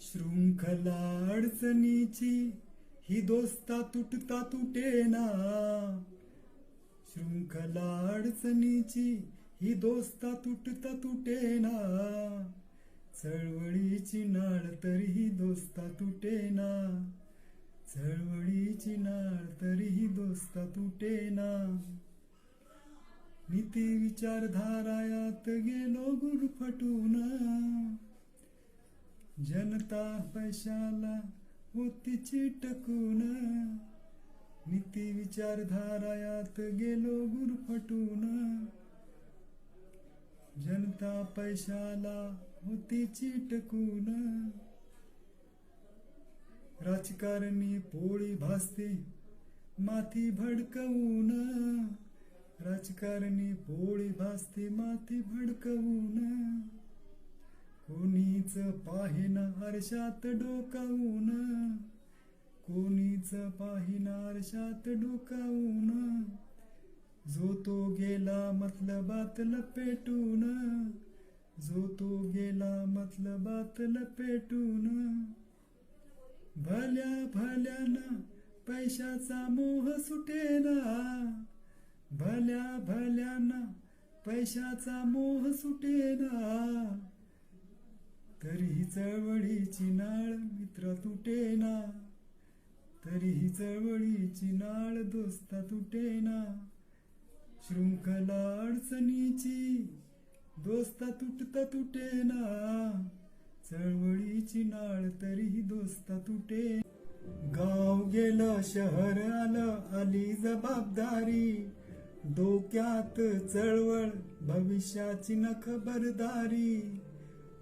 शृंखला अडचणीची ही दोस्ता तुटता तुटेना. शृंखला अडचणीची ही दोस्ता तुटता तुटेना. चळवळीची नाळ तरीही दोस्ता तुटेना. चळवळीची नाळ तरीही दोस्ता तुटेना. नीती विचारधारायात गेलो गुरफटून. जनता पैशाला होती चिटकून. नीती विचारधारायात गेलो गुरफटून. जनता पैशाला होती चिटकून. राजकारणी पोळी भासते माथी भडकवून. राजकारणी पोळी भासते माथी भडकवून. कोणीच पाहिना आरशात डोकावून. कोणीच पाहिना आरशात डोकावून. जो तो गेला मतलबात लपेटून. जो तो गेला मतलबात लपेटून. भल्या भल्यानं पैशाचा मोह सुटेना. भल्या भल्यानं पैशाचा मोह सुटेना. चळवळीची नाळ मित्र तुटेना तरीही चळवळीची नाळ दोस्ता तुटेना शृंखला अडचणीची दोस्ता तुटता तुटेना चळवळीची नाळ तरीही दोस्ता तुटे गाव गेलं शहर आलं आली जबाबदारी. डोक्यात चळवळ भविष्याची न खबरदारी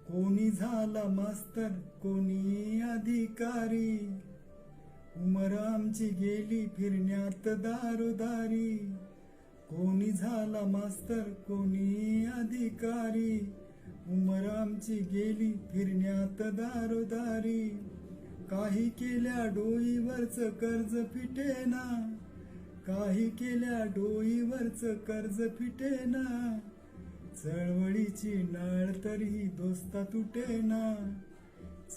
कोणी झाला मास्तर कोणी अधिकारी? उमर आमची गेली फिरण्यात दारोदारी. कोणी झाला मास्तर कोणी अधिकारी? उमर आमची गेली फिरण्यात दारोदारी. काही केल्या डोईवरच कर्ज फिटेना. काही केल्या डोईवरच कर्ज फिटेना. चळवळीची नाळ तरीही दोस्ता तुटेना.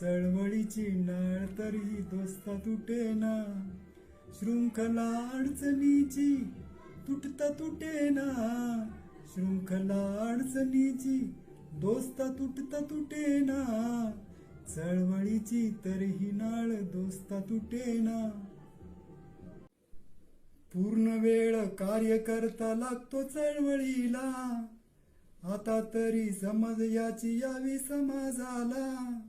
चळवळीची नाळ तरीही दोस्ता तुटेना. शृंखला अडचणीची तुटता तुटेना. शृंखला अडचणीची दोस्ता तुटता तुटेना. चळवळीची तरीही नाळ दोस्ता तुटेना. पूर्ण वेळ कार्य करता लागतो चळवळीला. आता तरी समज याची यावी समाजाला.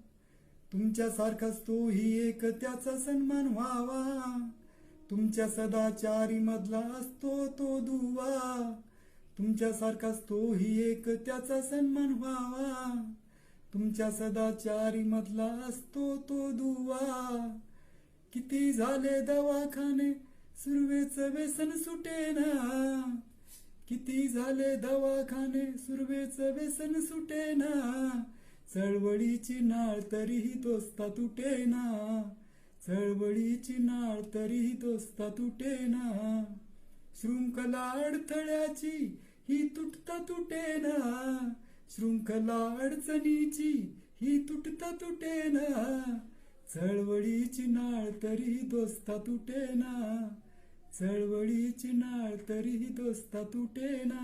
तुमच्यासारखाच तोही एक त्याचा सन्मान व्हावा. तुमच्या सदाचारी मधला असतो तो दुवा. तुमच्यासारखाच तोही एक त्याचा सन्मान व्हावा. तुमच्या सदाचारी मधला असतो तो दुवा. किती झाले दवाखाने सुरवेच व्यसन सुटेना. किती झाले दवाखाने? सुरवेच व्यसन सुटेना. चळवळीची नाळ तरीही दोस्ता तुटेना. चळवळीची नाळ तरीही दोस्ता तुटेना. शृंखला अडथळ्याची ही तुटता तुटेना. शृंखला अडचणीची ही तुटता तुटेना. चळवळीची नाळ तरीही दोस्ता तुटेना. चळवळीची नाळ तरीही दोस्ता तुटेना.